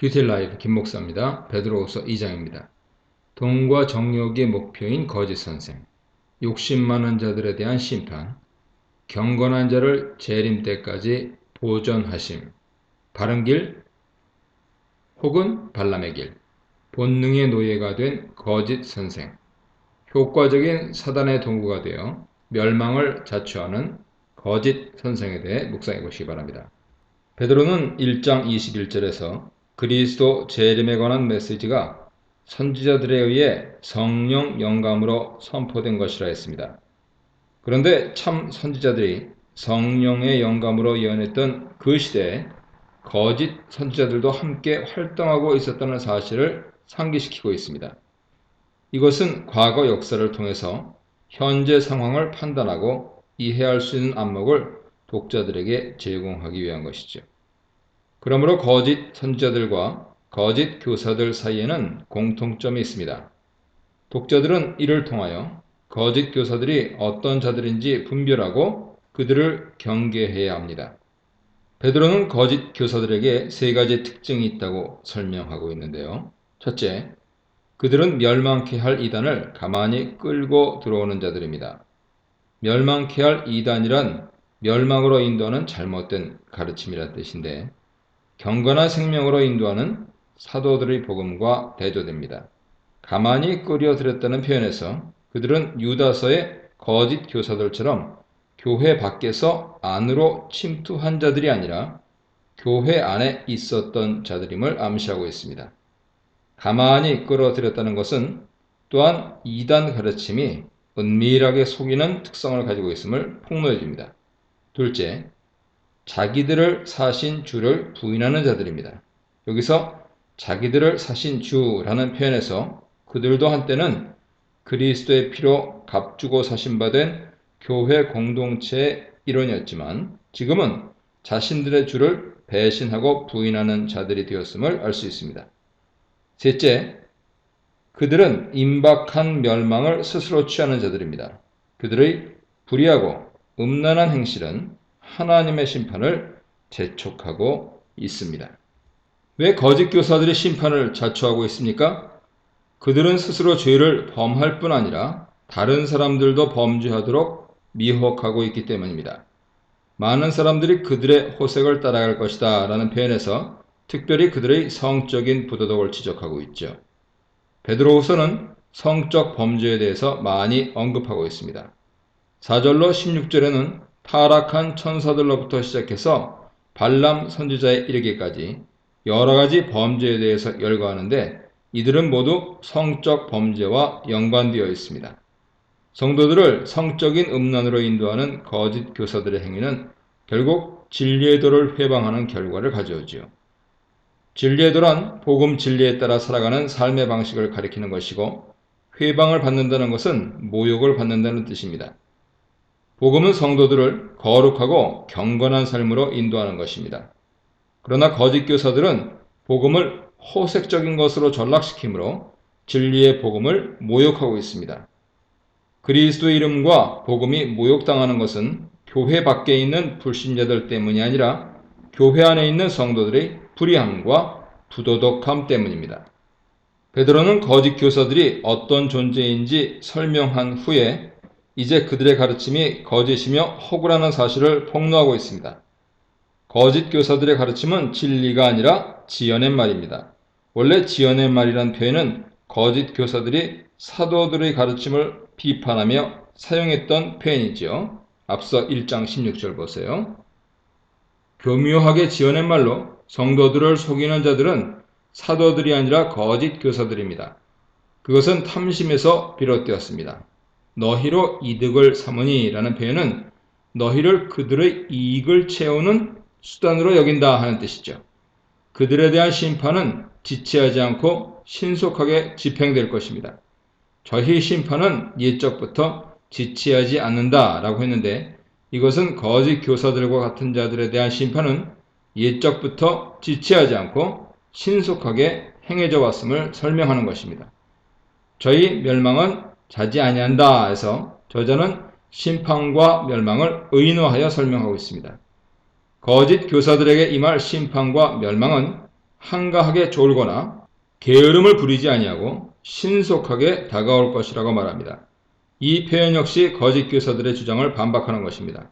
뷰티 라이브 김 목사입니다. 베드로후서 2장입니다. 돈과 정욕이 목표인 거짓 선생, 욕심 많은 자들에 대한 심판, 경건한 자를 재림 때까지 보전하심, 바른 길 혹은 발람의 길, 본능의 노예가 된 거짓 선생, 효과적인 사단의 도구가 되어 멸망을 자초하는 거짓 선생에 대해 묵상해 보시기 바랍니다. 베드로는 1장 21절에서 그리스도 재림에 관한 메시지가 선지자들에 의해 성령 영감으로 선포된 것이라 했습니다. 그런데 참 선지자들이 성령의 영감으로 예언했던 그 시대에 거짓 선지자들도 함께 활동하고 있었다는 사실을 상기시키고 있습니다. 이것은 과거 역사를 통해서 현재 상황을 판단하고 이해할 수 있는 안목을 독자들에게 제공하기 위한 것이죠. 그러므로 거짓 선지자들과 거짓 교사들 사이에는 공통점이 있습니다. 독자들은 이를 통하여 거짓 교사들이 어떤 자들인지 분별하고 그들을 경계해야 합니다. 베드로는 거짓 교사들에게 세 가지 특징이 있다고 설명하고 있는데요. 첫째, 그들은 멸망케 할 이단을 가만히 끌고 들어오는 자들입니다. 멸망케 할 이단이란 멸망으로 인도하는 잘못된 가르침이라 뜻인데 경건한 생명으로 인도하는 사도들의 복음과 대조됩니다. 가만히 끌어들였다는 표현에서 그들은 유다서의 거짓 교사들처럼 교회 밖에서 안으로 침투한 자들이 아니라 교회 안에 있었던 자들임을 암시하고 있습니다. 가만히 끌어들였다는 것은 또한 이단 가르침이 은밀하게 속이는 특성을 가지고 있음을 폭로해 줍니다. 둘째, 자기들을 사신 주를 부인하는 자들입니다. 여기서 자기들을 사신 주라는 표현에서 그들도 한때는 그리스도의 피로 값주고 사신받은 교회 공동체의 일원이었지만 지금은 자신들의 주를 배신하고 부인하는 자들이 되었음을 알 수 있습니다. 셋째, 그들은 임박한 멸망을 스스로 취하는 자들입니다. 그들의 불의하고 음란한 행실은 하나님의 심판을 재촉하고 있습니다. 왜 거짓 교사들이 심판을 자초하고 있습니까? 그들은 스스로 죄를 범할 뿐 아니라 다른 사람들도 범죄하도록 미혹하고 있기 때문입니다. 많은 사람들이 그들의 호색을 따라갈 것이다 라는 표현에서 특별히 그들의 성적인 부도덕을 지적하고 있죠. 베드로후서는 성적 범죄에 대해서 많이 언급하고 있습니다. 4절로 16절에는 타락한 천사들로부터 시작해서 발람 선지자에 이르기까지 여러 가지 범죄에 대해서 열거하는데 이들은 모두 성적 범죄와 연관되어 있습니다. 성도들을 성적인 음란으로 인도하는 거짓 교사들의 행위는 결국 진리의 도를 회방하는 결과를 가져오지요. 진리의 도란 복음 진리에 따라 살아가는 삶의 방식을 가리키는 것이고 회방을 받는다는 것은 모욕을 받는다는 뜻입니다. 복음은 성도들을 거룩하고 경건한 삶으로 인도하는 것입니다. 그러나 거짓 교사들은 복음을 호색적인 것으로 전락시키므로 진리의 복음을 모욕하고 있습니다. 그리스도의 이름과 복음이 모욕당하는 것은 교회 밖에 있는 불신자들 때문이 아니라 교회 안에 있는 성도들의 불의함과 부도덕함 때문입니다. 베드로는 거짓 교사들이 어떤 존재인지 설명한 후에 이제 그들의 가르침이 거짓이며 허구라는 사실을 폭로하고 있습니다. 거짓 교사들의 가르침은 진리가 아니라 지어낸 말입니다. 원래 지어낸 말이란 표현은 거짓 교사들이 사도들의 가르침을 비판하며 사용했던 표현이지요. 앞서 1장 16절 보세요. 교묘하게 지어낸 말로 성도들을 속이는 자들은 사도들이 아니라 거짓 교사들입니다. 그것은 탐심에서 비롯되었습니다. 너희로 이득을 삼으니 라는 표현은 너희를 그들의 이익을 채우는 수단으로 여긴다 하는 뜻이죠. 그들에 대한 심판은 지체하지 않고 신속하게 집행될 것입니다. 저희 심판은 예적부터 지체하지 않는다 라고 했는데 이것은 거짓 교사들과 같은 자들에 대한 심판은 예적부터 지체하지 않고 신속하게 행해져 왔음을 설명하는 것입니다. 저희 멸망은 자지 아니한다 해서 저자는 심판과 멸망을 의노하여 설명하고 있습니다. 거짓 교사들에게 임할 심판과 멸망은 한가하게 졸거나 게으름을 부리지 아니하고 신속하게 다가올 것이라고 말합니다. 이 표현 역시 거짓 교사들의 주장을 반박하는 것입니다.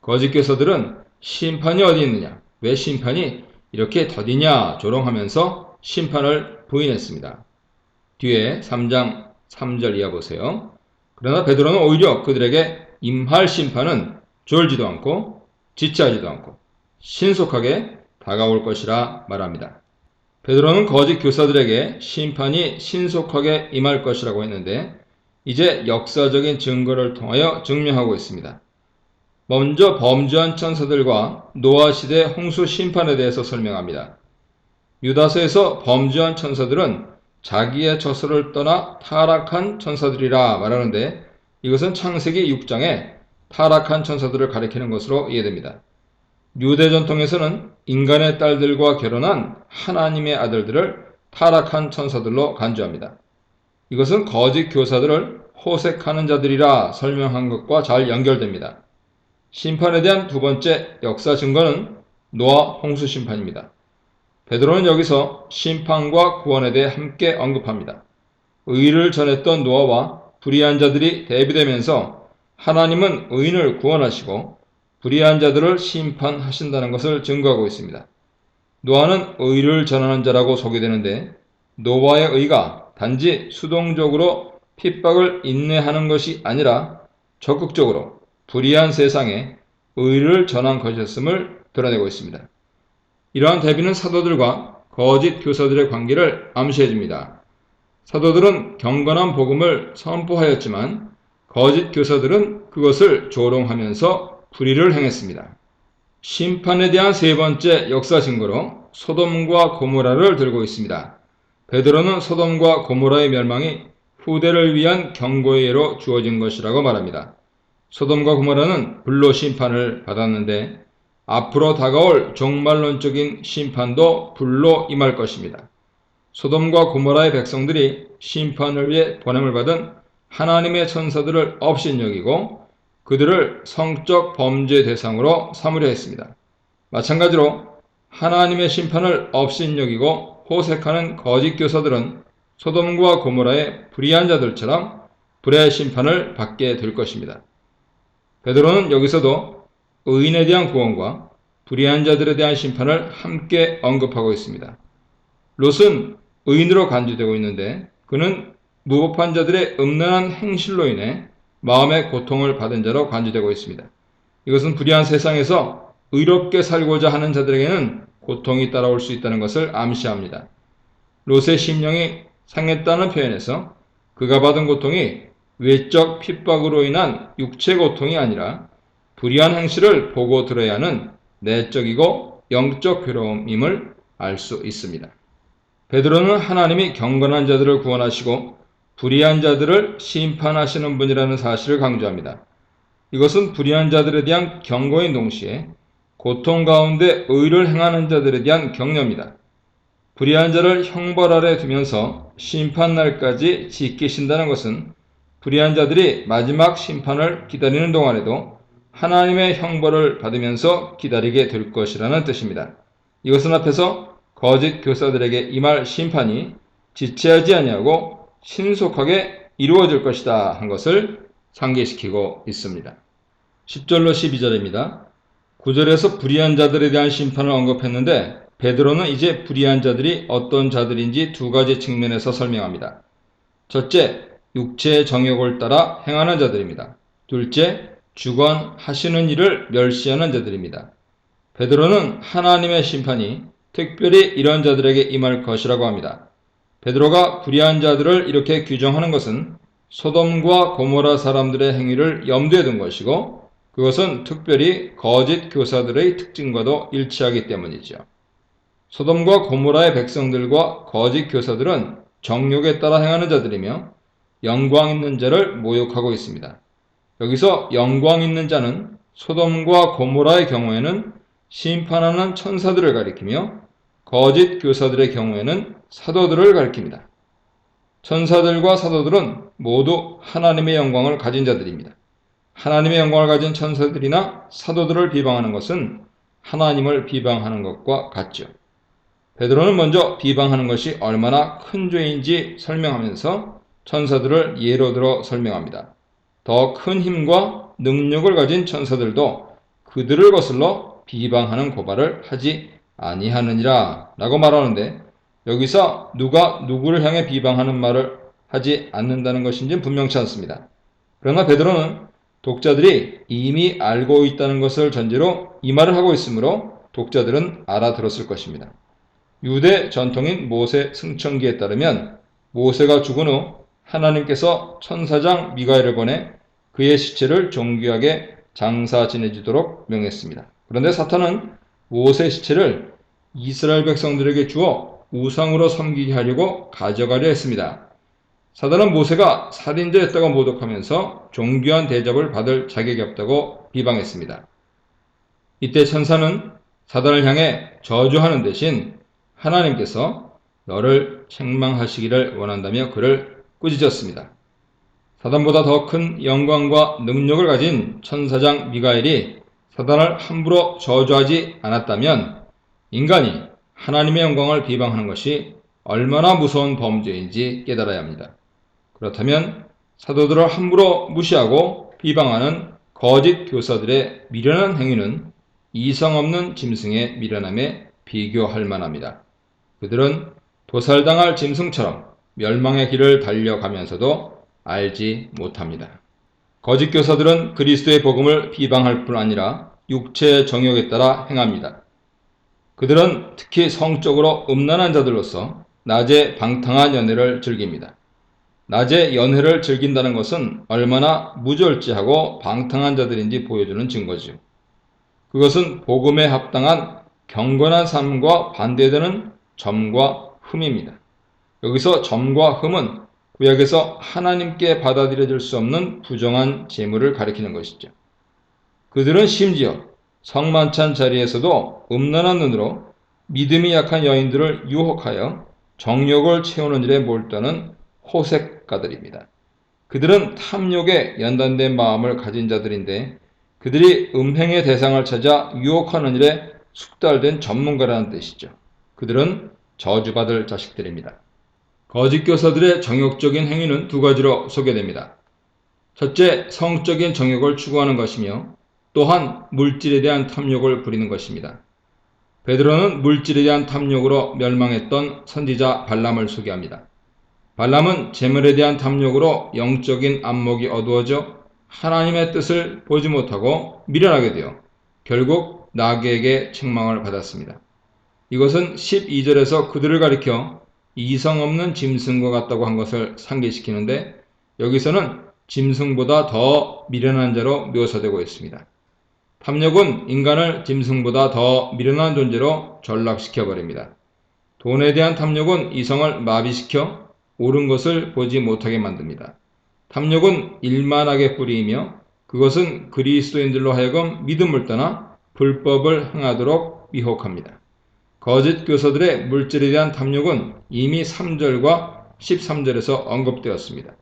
거짓 교사들은 심판이 어디 있느냐? 왜 심판이 이렇게 더디냐? 조롱하면서 심판을 부인했습니다. 뒤에 3장 3절 이하 보세요. 그러나 베드로는 오히려 그들에게 임할 심판은 졸지도 않고 지체하지도 않고 신속하게 다가올 것이라 말합니다. 베드로는 거짓 교사들에게 심판이 신속하게 임할 것이라고 했는데 이제 역사적인 증거를 통하여 증명하고 있습니다. 먼저 범죄한 천사들과 노아 시대 홍수 심판에 대해서 설명합니다. 유다서에서 범죄한 천사들은 자기의 처소를 떠나 타락한 천사들이라 말하는데 이것은 창세기 6장에 타락한 천사들을 가리키는 것으로 이해됩니다. 유대 전통에서는 인간의 딸들과 결혼한 하나님의 아들들을 타락한 천사들로 간주합니다. 이것은 거짓 교사들을 호색하는 자들이라 설명한 것과 잘 연결됩니다. 심판에 대한 두 번째 역사 증거는 노아 홍수 심판입니다. 베드로는 여기서 심판과 구원에 대해 함께 언급합니다. 의를 전했던 노아와 불의한 자들이 대비되면서 하나님은 의인을 구원하시고 불의한 자들을 심판하신다는 것을 증거하고 있습니다. 노아는 의를 전하는 자라고 소개되는데 노아의 의가 단지 수동적으로 핍박을 인내하는 것이 아니라 적극적으로 불의한 세상에 의를 전한 것이었음을 드러내고 있습니다. 이러한 대비는 사도들과 거짓 교사들의 관계를 암시해 줍니다. 사도들은 경건한 복음을 선포하였지만 거짓 교사들은 그것을 조롱하면서 불의를 행했습니다. 심판에 대한 세 번째 역사 증거로 소돔과 고모라를 들고 있습니다. 베드로는 소돔과 고모라의 멸망이 후대를 위한 경고의 예로 주어진 것이라고 말합니다. 소돔과 고모라는 불로 심판을 받았는데 앞으로 다가올 종말론적인 심판도 불로 임할 것입니다. 소돔과 고모라의 백성들이 심판을 위해 보냄을 받은 하나님의 천사들을 업신여기고 그들을 성적 범죄 대상으로 삼으려 했습니다. 마찬가지로 하나님의 심판을 업신여기고 호색하는 거짓 교사들은 소돔과 고모라의 불의한 자들처럼 불의 심판을 받게 될 것입니다. 베드로는 여기서도 의인에 대한 구원과 불의한 자들에 대한 심판을 함께 언급하고 있습니다. 롯은 의인으로 간주되고 있는데 그는 무법한 자들의 음란한 행실로 인해 마음의 고통을 받은 자로 간주되고 있습니다. 이것은 불의한 세상에서 의롭게 살고자 하는 자들에게는 고통이 따라올 수 있다는 것을 암시합니다. 롯의 심령이 상했다는 표현에서 그가 받은 고통이 외적 핍박으로 인한 육체 고통이 아니라 불의한 행실을 보고 들어야 하는 내적이고 영적 괴로움임을 알 수 있습니다. 베드로는 하나님이 경건한 자들을 구원하시고 불의한 자들을 심판하시는 분이라는 사실을 강조합니다. 이것은 불의한 자들에 대한 경고인 동시에 고통 가운데 의를 행하는 자들에 대한 격려입니다. 불의한 자를 형벌 아래 두면서 심판날까지 지키신다는 것은 불의한 자들이 마지막 심판을 기다리는 동안에도 하나님의 형벌을 받으면서 기다리게 될 것이라는 뜻입니다. 이것은 앞에서 거짓 교사들에게 임할 심판이 지체하지 아니하고 신속하게 이루어질 것이다 한 것을 상기시키고 있습니다. 10절로 12절입니다. 9절에서 불의한 자들에 대한 심판을 언급했는데 베드로는 이제 불의한 자들이 어떤 자들인지 두 가지 측면에서 설명합니다. 첫째, 육체의 정욕을 따라 행하는 자들입니다. 둘째, 주관하시는 일을 멸시하는 자들입니다. 베드로는 하나님의 심판이 특별히 이런 자들에게 임할 것이라고 합니다. 베드로가 불의한 자들을 이렇게 규정하는 것은 소돔과 고모라 사람들의 행위를 염두에 둔 것이고 그것은 특별히 거짓 교사들의 특징과도 일치하기 때문이죠. 소돔과 고모라의 백성들과 거짓 교사들은 정욕에 따라 행하는 자들이며 영광 있는 자를 모욕하고 있습니다. 여기서 영광 있는 자는 소돔과 고모라의 경우에는 심판하는 천사들을 가리키며 거짓 교사들의 경우에는 사도들을 가리킵니다. 천사들과 사도들은 모두 하나님의 영광을 가진 자들입니다. 하나님의 영광을 가진 천사들이나 사도들을 비방하는 것은 하나님을 비방하는 것과 같죠. 베드로는 먼저 비방하는 것이 얼마나 큰 죄인지 설명하면서 천사들을 예로 들어 설명합니다. 더 큰 힘과 능력을 가진 천사들도 그들을 거슬러 비방하는 고발을 하지 아니하느니라 라고 말하는데 여기서 누가 누구를 향해 비방하는 말을 하지 않는다는 것인지는 분명치 않습니다. 그러나 베드로는 독자들이 이미 알고 있다는 것을 전제로 이 말을 하고 있으므로 독자들은 알아들었을 것입니다. 유대 전통인 모세 승천기에 따르면 모세가 죽은 후 하나님께서 천사장 미가엘을 보내 그의 시체를 정귀하게 장사 지내지도록 명했습니다. 그런데 사탄은 모세 시체를 이스라엘 백성들에게 주어 우상으로 섬기게 하려고 가져가려 했습니다. 사단은 모세가 살인자였다고 모독하면서 종교한 대접을 받을 자격이 없다고 비방했습니다. 이때 천사는 사단을 향해 저주하는 대신 하나님께서 너를 책망하시기를 원한다며 그를 꾸짖었습니다. 사단보다 더 큰 영광과 능력을 가진 천사장 미가엘이 사단을 함부로 저주하지 않았다면 인간이 하나님의 영광을 비방하는 것이 얼마나 무서운 범죄인지 깨달아야 합니다. 그렇다면 사도들을 함부로 무시하고 비방하는 거짓 교사들의 미련한 행위는 이성 없는 짐승의 미련함에 비교할 만합니다. 그들은 도살당할 짐승처럼 멸망의 길을 달려가면서도 알지 못합니다. 거짓 교사들은 그리스도의 복음을 비방할 뿐 아니라 육체의 정욕에 따라 행합니다. 그들은 특히 성적으로 음란한 자들로서 낮에 방탕한 연애를 즐깁니다. 낮에 연애를 즐긴다는 것은 얼마나 무절제하고 방탕한 자들인지 보여주는 증거죠. 그것은 복음에 합당한 경건한 삶과 반대되는 점과 흠입니다. 여기서 점과 흠은 구약에서 하나님께 받아들여질 수 없는 부정한 재물을 가리키는 것이죠. 그들은 심지어 성만찬 자리에서도 음란한 눈으로 믿음이 약한 여인들을 유혹하여 정욕을 채우는 일에 몰두하는 호색가들입니다. 그들은 탐욕에 연단된 마음을 가진 자들인데 그들이 음행의 대상을 찾아 유혹하는 일에 숙달된 전문가라는 뜻이죠. 그들은 저주받을 자식들입니다. 거짓 교사들의 정욕적인 행위는 두 가지로 소개됩니다. 첫째, 성적인 정욕을 추구하는 것이며 또한 물질에 대한 탐욕을 부리는 것입니다. 베드로는 물질에 대한 탐욕으로 멸망했던 선지자 발람을 소개합니다. 발람은 재물에 대한 탐욕으로 영적인 안목이 어두워져 하나님의 뜻을 보지 못하고 미련하게 되어 결국 나귀에게 책망을 받았습니다. 이것은 12절에서 그들을 가리켜 이성 없는 짐승과 같다고 한 것을 상기시키는데 여기서는 짐승보다 더 미련한 자로 묘사되고 있습니다. 탐욕은 인간을 짐승보다 더 미련한 존재로 전락시켜 버립니다. 돈에 대한 탐욕은 이성을 마비시켜 옳은 것을 보지 못하게 만듭니다. 탐욕은 일만하게 뿌리이며 그것은 그리스도인들로 하여금 믿음을 떠나 불법을 행하도록 미혹합니다. 거짓 교사들의 물질에 대한 탐욕은 이미 3절과 13절에서 언급되었습니다.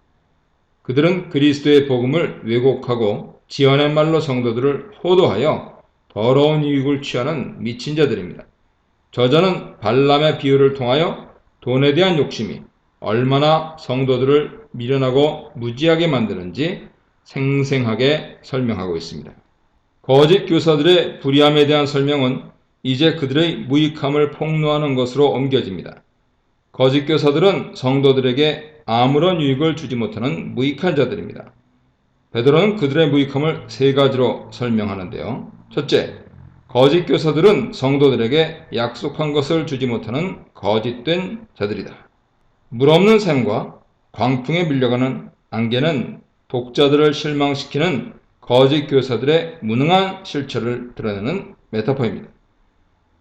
그들은 그리스도의 복음을 왜곡하고 지어낸 말로 성도들을 호도하여 더러운 유익을 취하는 미친 자들입니다. 저자는 발람의 비유를 통하여 돈에 대한 욕심이 얼마나 성도들을 미련하고 무지하게 만드는지 생생하게 설명하고 있습니다. 거짓 교사들의 불의함에 대한 설명은 이제 그들의 무익함을 폭로하는 것으로 옮겨집니다. 거짓 교사들은 성도들에게 아무런 유익을 주지 못하는 무익한 자들입니다. 베드로는 그들의 무익함을 세 가지로 설명하는데요. 첫째, 거짓 교사들은 성도들에게 약속한 것을 주지 못하는 거짓된 자들이다. 물 없는 샘과 광풍에 밀려가는 안개는 독자들을 실망시키는 거짓 교사들의 무능한 실체를 드러내는 메타포입니다.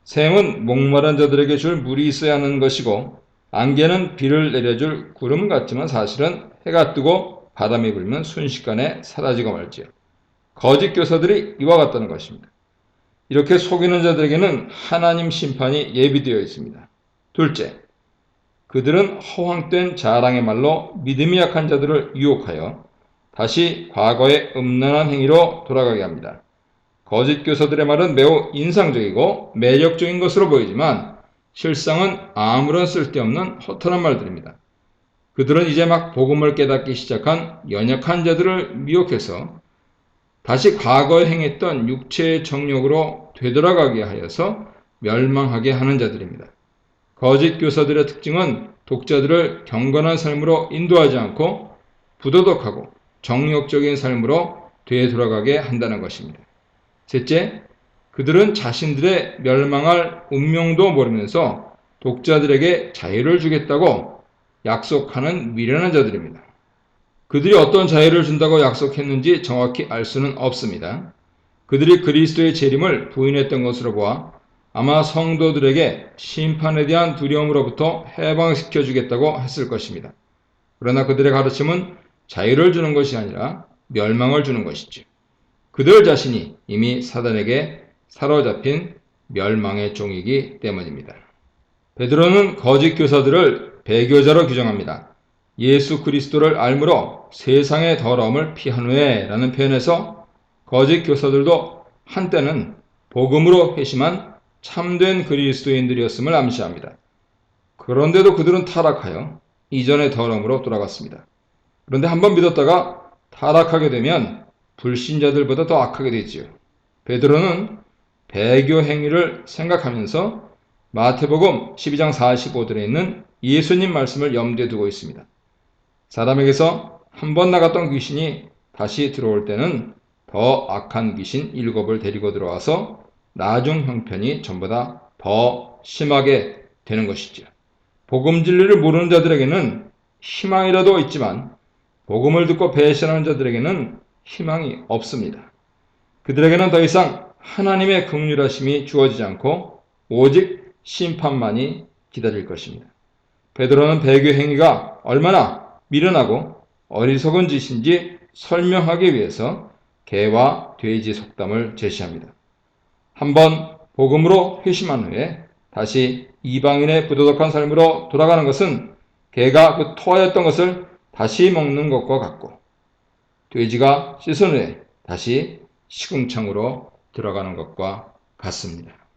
샘은 목마른 자들에게 줄 물이 있어야 하는 것이고 안개는 비를 내려줄 구름 같지만 사실은 해가 뜨고 바람이 불면 순식간에 사라지고 말지요. 거짓 교사들이 이와 같다는 것입니다. 이렇게 속이는 자들에게는 하나님 심판이 예비되어 있습니다. 둘째, 그들은 허황된 자랑의 말로 믿음이 약한 자들을 유혹하여 다시 과거의 음란한 행위로 돌아가게 합니다. 거짓 교사들의 말은 매우 인상적이고 매력적인 것으로 보이지만 실상은 아무런 쓸데없는 허탄한 말들입니다. 그들은 이제 막 복음을 깨닫기 시작한 연약한 자들을 미혹해서 다시 과거에 행했던 육체의 정욕으로 되돌아가게 하여서 멸망하게 하는 자들입니다. 거짓 교사들의 특징은 독자들을 경건한 삶으로 인도하지 않고 부도덕하고 정욕적인 삶으로 되돌아가게 한다는 것입니다. 셋째, 그들은 자신들의 멸망할 운명도 모르면서 독자들에게 자유를 주겠다고 약속하는 미련한 자들입니다. 그들이 어떤 자유를 준다고 약속했는지 정확히 알 수는 없습니다. 그들이 그리스도의 재림을 부인했던 것으로 보아 아마 성도들에게 심판에 대한 두려움으로부터 해방시켜 주겠다고 했을 것입니다. 그러나 그들의 가르침은 자유를 주는 것이 아니라 멸망을 주는 것이죠. 그들 자신이 이미 사단에게 사로잡힌 멸망의 종이기 때문입니다. 베드로는 거짓 교사들을 배교자로 규정합니다. 예수 그리스도를 알므로 세상의 더러움을 피한 후에 라는 표현에서 거짓 교사들도 한때는 복음으로 회심한 참된 그리스도인들이었음을 암시합니다. 그런데도 그들은 타락하여 이전의 더러움으로 돌아갔습니다. 그런데 한번 믿었다가 타락하게 되면 불신자들보다 더 악하게 되지요. 베드로는 배교 행위를 생각하면서 마태복음 12장 45절에 있는 예수님 말씀을 염두에 두고 있습니다. 사람에게서 한 번 나갔던 귀신이 다시 들어올 때는 더 악한 귀신 일곱을 데리고 들어와서 나중 형편이 전보다 더 심하게 되는 것이지요. 복음 진리를 모르는 자들에게는 희망이라도 있지만 복음을 듣고 배신하는 자들에게는 희망이 없습니다. 그들에게는 더 이상 하나님의 긍휼하심이 주어지지 않고 오직 심판만이 기다릴 것입니다. 베드로는 배교 행위가 얼마나 미련하고 어리석은 짓인지 설명하기 위해서 개와 돼지 속담을 제시합니다. 한번 복음으로 회심한 후에 다시 이방인의 부도덕한 삶으로 돌아가는 것은 개가 그 토하였던 것을 다시 먹는 것과 같고 돼지가 씻은 후에 다시 시궁창으로 들어가는 것과 같습니다.